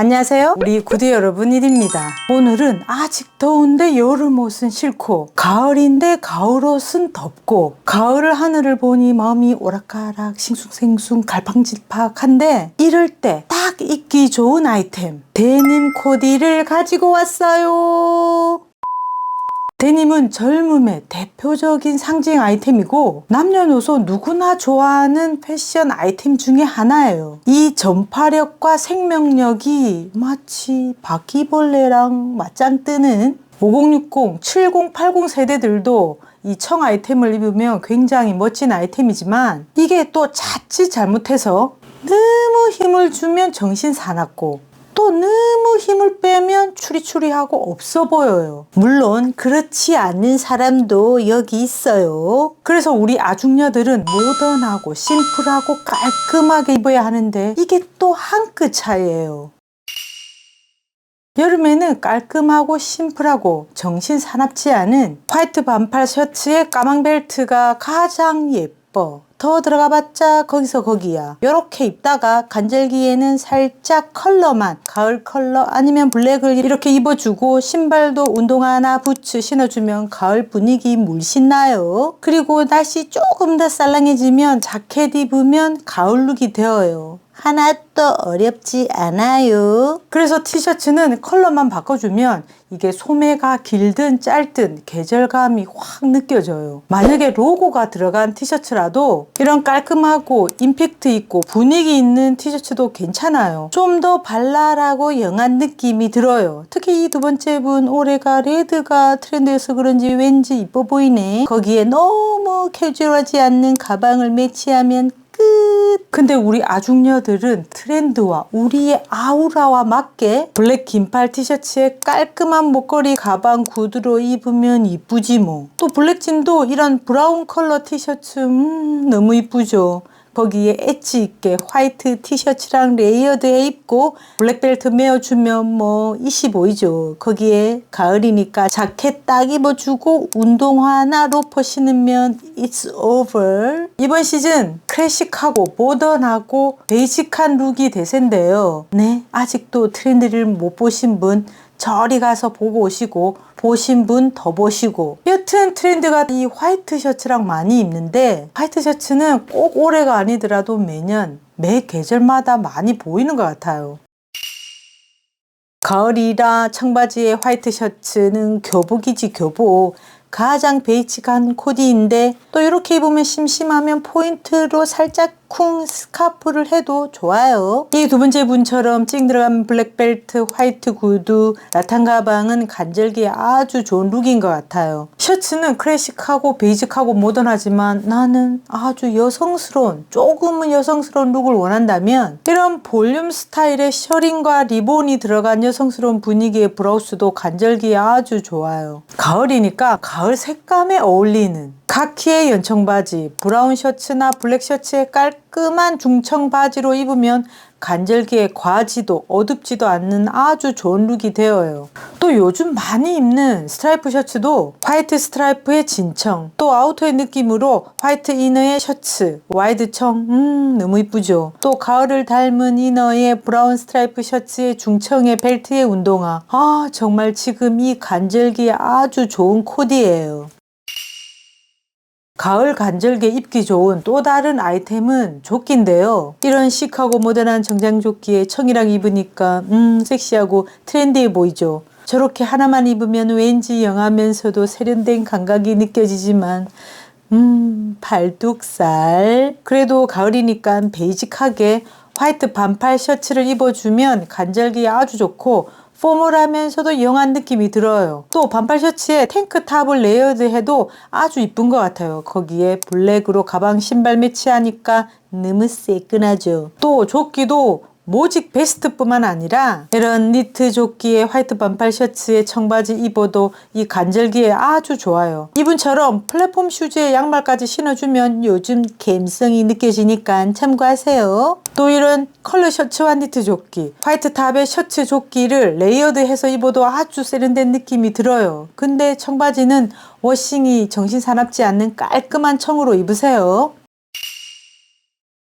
안녕하세요. 우리 구두 여러분 일입니다. 오늘은 아직 더운데 여름 옷은 싫고 가을인데 가을 옷은 덥고 가을 하늘을 보니 마음이 오락가락 싱숭생숭 갈팡질팡한데 이럴 때 딱 입기 좋은 아이템 데님 코디를 가지고 왔어요. 데님은 젊음의 대표적인 상징 아이템이고 남녀노소 누구나 좋아하는 패션 아이템 중에 하나예요. 이 전파력과 생명력이 마치 바퀴벌레랑 맞짱 뜨는 5060, 7080 세대들도 이 청 아이템을 입으면 굉장히 멋진 아이템이지만 이게 또 자칫 잘못해서 너무 힘을 주면 정신 사납고 또 너무 힘을 빼면 추리추리하고 없어 보여요. 물론 그렇지 않는 사람도 여기 있어요. 그래서 우리 아중녀들은 모던하고 심플하고 깔끔하게 입어야 하는데 이게 또 한 끗 차이예요. 여름에는 깔끔하고 심플하고 정신 사납지 않은 화이트 반팔 셔츠에 까망 벨트가 가장 예뻐. 더 들어가 봤자 거기서 거기야. 요렇게 입다가 간절기에는 살짝 컬러만 가을 컬러 아니면 블랙을 이렇게 입어주고 신발도 운동화나 부츠 신어주면 가을 분위기 물씬 나요. 그리고 날씨 조금 더 쌀랑해지면 자켓 입으면 가을 룩이 되어요. 하나도 어렵지 않아요. 그래서 티셔츠는 컬러만 바꿔주면 이게 소매가 길든 짧든 계절감이 확 느껴져요. 만약에 로고가 들어간 티셔츠라도 이런 깔끔하고 임팩트 있고 분위기 있는 티셔츠도 괜찮아요. 좀 더 발랄하고 영한 느낌이 들어요. 특히 이 두 번째 분 올해가 레드가 트렌드여서 그런지 왠지 이뻐 보이네. 거기에 너무 캐주얼하지 않는 가방을 매치하면 끝. 근데 우리 아중녀들은 트렌드와 우리의 아우라와 맞게 블랙 긴팔 티셔츠에 깔끔한 목걸이 가방 구두로 입으면 이쁘지 뭐. 또 블랙진도 이런 브라운 컬러 티셔츠 음, 너무 이쁘죠. 거기에 엣지 있게 화이트 티셔츠랑 레이어드에 입고 블랙벨트 메어주면 뭐 25이죠. 거기에 가을이니까 자켓 딱 입어주고 운동화나 로퍼 신으면 it's over. 이번 시즌 클래식하고 모던하고 베이직한 룩이 대세인데요. 네, 아직도 트렌드를 못 보신 분 저리 가서 보고 오시고 보신 분 더 보시고 여튼 트렌드가 이 화이트 셔츠랑 많이 입는데 화이트 셔츠는 꼭 올해가 아니더라도 매년 매 계절마다 많이 보이는 것 같아요. 가을이라 청바지에 화이트 셔츠는 교복이지 교복 가장 베이직한 코디인데 또 이렇게 입으면 심심하면 포인트로 살짝 쿵 스카프를 해도 좋아요. 이 두 번째 분처럼 찡 들어간 블랙벨트, 화이트 구두, 라탄 가방은 간절기에 아주 좋은 룩인 것 같아요. 셔츠는 클래식하고 베이직하고 모던하지만 나는 아주 여성스러운 조금은 여성스러운 룩을 원한다면 이런 볼륨 스타일의 셔링과 리본이 들어간 여성스러운 분위기의 브라우스도 간절기에 아주 좋아요. 가을이니까 가을 색감에 어울리는 카키의 연청 바지, 브라운 셔츠나 블랙 셔츠에 깔끔한 중청 바지로 입으면 간절기에 과하지도 어둡지도 않는 아주 좋은 룩이 되어요. 또 요즘 많이 입는 스트라이프 셔츠도 화이트 스트라이프의 진청, 또 아우터의 느낌으로 화이트 이너의 셔츠, 와이드 청, 음, 너무 이쁘죠. 또 가을을 닮은 이너의 브라운 스트라이프 셔츠의 중청의 벨트의 운동화. 아, 정말 지금 이 간절기에 아주 좋은 코디예요. 가을 간절기에 입기 좋은 또 다른 아이템은 조끼인데요. 이런 시크하고 모던한 정장 조끼에 청이랑 입으니까 음 섹시하고 트렌디해 보이죠. 저렇게 하나만 입으면 왠지 영하면서도 세련된 감각이 느껴지지만 음 발뚝살 그래도 가을이니까 베이직하게 화이트 반팔 셔츠를 입어주면 간절기에 아주 좋고 포멀하면서도 영한 느낌이 들어요. 또 반팔 셔츠에 탱크 탑을 레이어드 해도 아주 이쁜 것 같아요. 거기에 블랙으로 가방 신발 매치하니까 너무 새끈하죠. 또 조끼도 모직 베스트뿐만 아니라 이런 니트 조끼에 화이트 반팔 셔츠에 청바지 입어도 이 간절기에 아주 좋아요. 이분처럼 플랫폼 슈즈에 양말까지 신어주면 요즘 감성이 느껴지니까 참고하세요. 또 이런 컬러 셔츠와 니트 조끼, 화이트 탑에 셔츠 조끼를 레이어드해서 입어도 아주 세련된 느낌이 들어요. 근데 청바지는 워싱이 정신 사납지 않는 깔끔한 청으로 입으세요.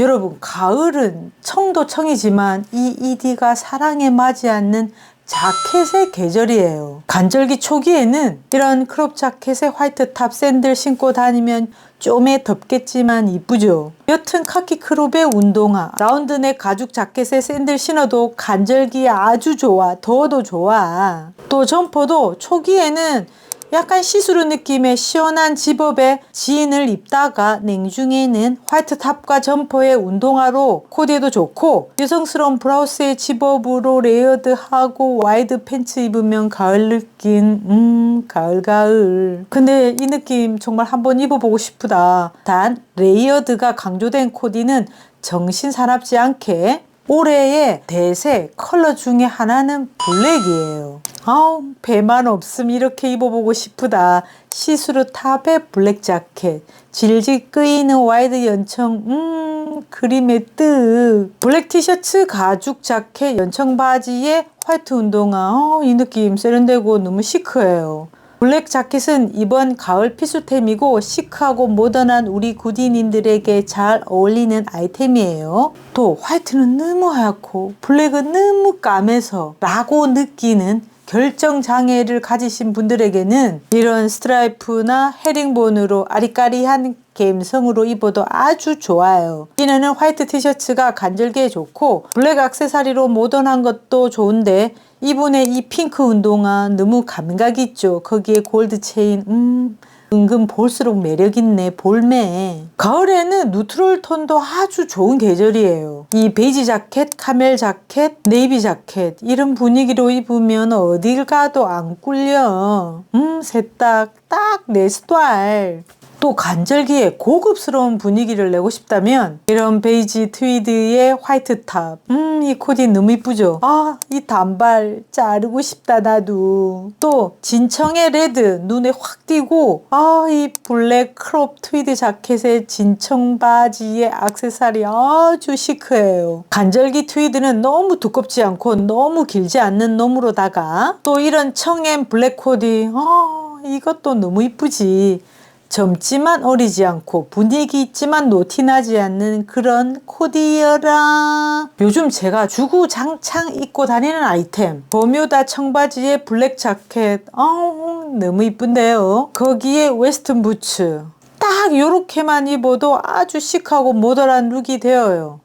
여러분, 가을은 청도 청이지만 이 이디가 사랑에 맞지 않는 자켓의 계절이에요. 간절기 초기에는 이런 크롭 자켓에 화이트 탑 샌들 신고 다니면 좀에 덥겠지만 이쁘죠. 옅은 카키 크롭의 운동화, 라운드넥 가죽 자켓에 샌들 신어도 간절기에 아주 좋아. 더워도 좋아. 또 점퍼도 초기에는 약간 시스루 느낌의 시원한 집업에 지인을 입다가 냉중에는 화이트 탑과 점퍼의 운동화로 코디해도 좋고 여성스러운 브라우스의 집업으로 레이어드하고 와이드 팬츠 입으면 가을 느낌 음 가을 가을. 근데 이 느낌 정말 한번 입어보고 싶다. 단 레이어드가 강조된 코디는 정신 사납지 않게 올해의 대세 컬러 중에 하나는 블랙이에요. 아우, 배만 없음 이렇게 입어보고 싶다. 시스루 탑에 블랙 자켓, 질질 끄이는 와이드 연청, 음, 그림의 뜻. 블랙 티셔츠, 가죽 자켓, 연청 바지에 화이트 운동화, 어, 이 느낌 세련되고 너무 시크해요. 블랙 자켓은 이번 가을 필수템이고 시크하고 모던한 우리 구디님들에게 잘 어울리는 아이템이에요. 또 화이트는 너무 하얗고 블랙은 너무 까매서 라고 느끼는 결정 장애를 가지신 분들에게는 이런 스트라이프나 헤링본으로 아리까리한 감성으로 입어도 아주 좋아요. 이는 화이트 티셔츠가 간절기에 좋고 블랙 액세서리로 모던한 것도 좋은데 이분의 이 핑크 운동화 너무 감각 있죠. 거기에 골드 체인 음 은근 볼수록 매력 있네 볼매. 가을에는 누트럴 톤도 아주 좋은 계절이에요. 이 베이지 자켓, 카멜 자켓, 네이비 자켓 이런 분위기로 입으면 어딜 가도 안 꿀려. 음 세딱 딱 내 스타일. 또 간절기에 고급스러운 분위기를 내고 싶다면 이런 베이지 트위드의 화이트 탑. 음, 이 코디 너무 이쁘죠? 아, 이 단발 자르고 싶다 나도. 또 진청의 레드 눈에 확 띄고 아, 이 블랙 크롭 트위드 자켓에 진청 바지에 액세서리 아주 시크해요. 간절기 트위드는 너무 두껍지 않고 너무 길지 않는 놈으로다가 또 이런 청앤 블랙 코디 아, 이것도 너무 이쁘지. 젊지만 어리지 않고 분위기 있지만 노티나지 않는 그런 코디여라. 요즘 제가 주구장창 입고 다니는 아이템. 버뮤다 청바지에 블랙 자켓. 어 너무 이쁜데요. 거기에 웨스턴 부츠. 딱 요렇게만 입어도 아주 시크하고 모던한 룩이 되어요.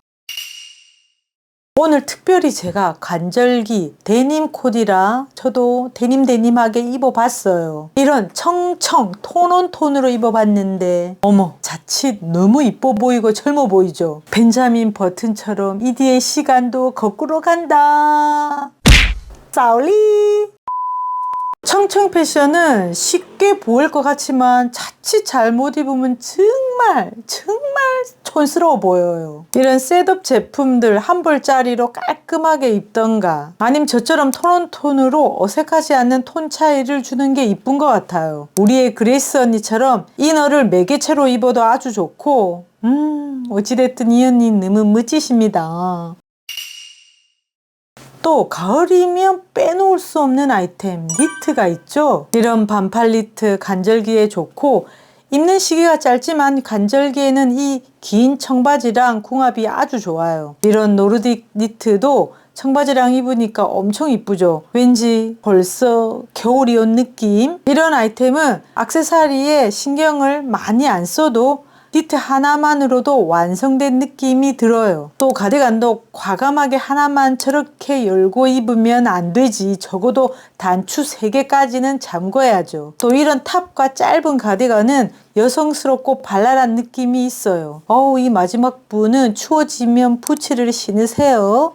오늘 특별히 제가 간절기 데님 코디라 저도 데님 데님하게 입어봤어요. 이런 청청 톤온 톤으로 입어봤는데 어머 자칫 너무 이뻐 보이고 젊어 보이죠. 벤자민 버튼처럼 이디의 시간도 거꾸로 간다. 싸울리 청청 패션은 쉽게 보일 것 같지만 자칫 잘못 입으면 정말 정말 촌스러워 보여요. 이런 셋업 제품들 한 벌짜리로 깔끔하게 입던가 아니면 저처럼 톤온 톤으로 어색하지 않는 톤 차이를 주는 게 이쁜 것 같아요. 우리의 그레이스 언니처럼 이너를 매개체로 입어도 아주 좋고 음 어찌됐든 이 언니 너무 멋지십니다. 또 가을이면 빼놓을 수 없는 아이템 니트가 있죠. 이런 반팔 니트 간절기에 좋고 입는 시기가 짧지만 간절기에는 이 긴 청바지랑 궁합이 아주 좋아요. 이런 노르딕 니트도 청바지랑 입으니까 엄청 이쁘죠. 왠지 벌써 겨울이 온 느낌. 이런 아이템은 액세서리에 신경을 많이 안 써도 니트 하나만으로도 완성된 느낌이 들어요. 또 가디건도 과감하게 하나만 저렇게 열고 입으면 안 되지. 적어도 단추 3개까지는 잠궈야죠. 또 이런 탑과 짧은 가디건은 여성스럽고 발랄한 느낌이 있어요. 어우, 이 마지막 부는 추워지면 부츠를 신으세요.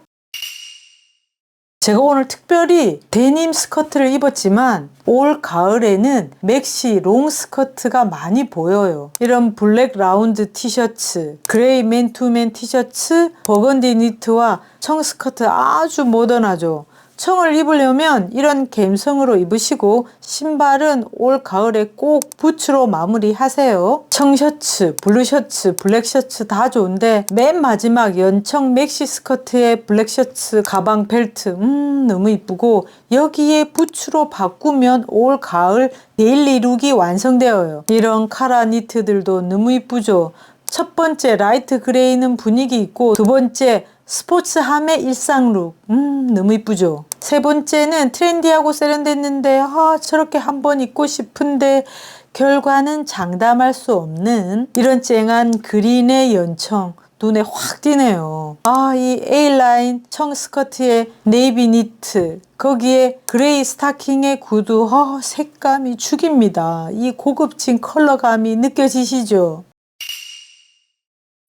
제가 오늘 특별히 데님 스커트를 입었지만 올 가을에는 맥시 롱 스커트가 많이 보여요. 이런 블랙 라운드 티셔츠, 그레이 맨투맨 티셔츠, 버건디 니트와 청 스커트 아주 모던하죠. 청을 입으려면 이런 감성으로 입으시고 신발은 올 가을에 꼭 부츠로 마무리하세요. 청 셔츠, 블루 셔츠, 블랙 셔츠 다 좋은데 맨 마지막 연청 맥시 스커트에 블랙 셔츠, 가방, 벨트 음 너무 이쁘고 여기에 부츠로 바꾸면 올 가을 데일리 룩이 완성되어요. 이런 카라 니트들도 너무 이쁘죠. 첫 번째 라이트 그레이는 분위기 있고 두 번째 스포츠함의 일상룩. 음, 너무 이쁘죠? 세 번째는 트렌디하고 세련됐는데 아, 저렇게 한번 입고 싶은데 결과는 장담할 수 없는 이런 쨍한 그린의 연청. 눈에 확 띄네요. 아, 이 A라인 청 스커트에 네이비 니트, 거기에 그레이 스타킹의 구두, 아, 색감이 죽입니다. 이 고급진 컬러감이 느껴지시죠?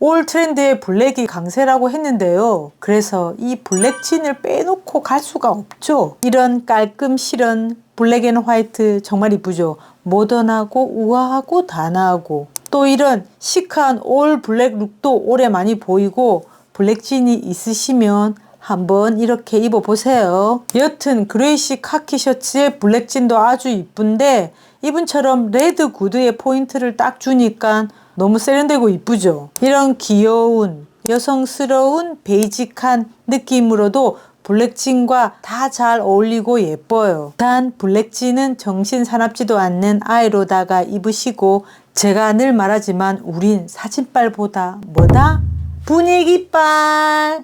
올 트렌드의 블랙이 강세라고 했는데요. 그래서 이 블랙진을 빼놓고 갈 수가 없죠. 이런 깔끔 실은 블랙 앤 화이트 정말 이쁘죠. 모던하고 우아하고 단아하고 또 이런 시크한 올 블랙 룩도 올해 많이 보이고 블랙진이 있으시면 한번 이렇게 입어보세요. 여튼 그레이시 카키 셔츠에 블랙진도 아주 이쁜데 이분처럼 레드 구두에 포인트를 딱 주니까 너무 세련되고 이쁘죠. 이런 귀여운 여성스러운 베이직한 느낌으로도 블랙진과 다 잘 어울리고 예뻐요. 단 블랙진은 정신 사납지도 않는 아이로다가 입으시고 제가 늘 말하지만 우린 사진빨보다 뭐다? 분위기빨!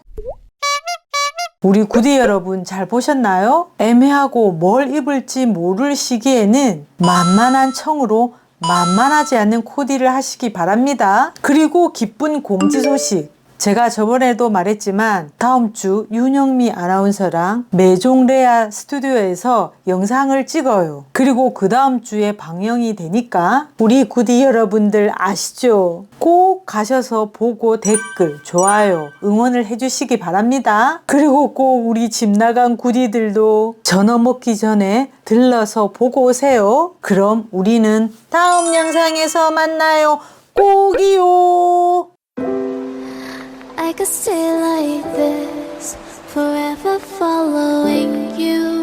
우리 구디 여러분 잘 보셨나요? 애매하고 뭘 입을지 모를 시기에는 만만한 청으로 만만하지 않는 코디를 하시기 바랍니다. 그리고 기쁜 공지 소식. 제가 저번에도 말했지만 다음 주 윤영미 아나운서랑 메종레아 스튜디오에서 영상을 찍어요. 그리고 그 다음 주에 방영이 되니까 우리 구디 여러분들 아시죠? 꼭 가셔서 보고 댓글, 좋아요, 응원을 해주시기 바랍니다. 그리고 꼭 우리 집 나간 구디들도 전어 먹기 전에 들러서 보고 오세요. 그럼 우리는 다음 영상에서 만나요. 꼭이요. I could stay like this, forever following you.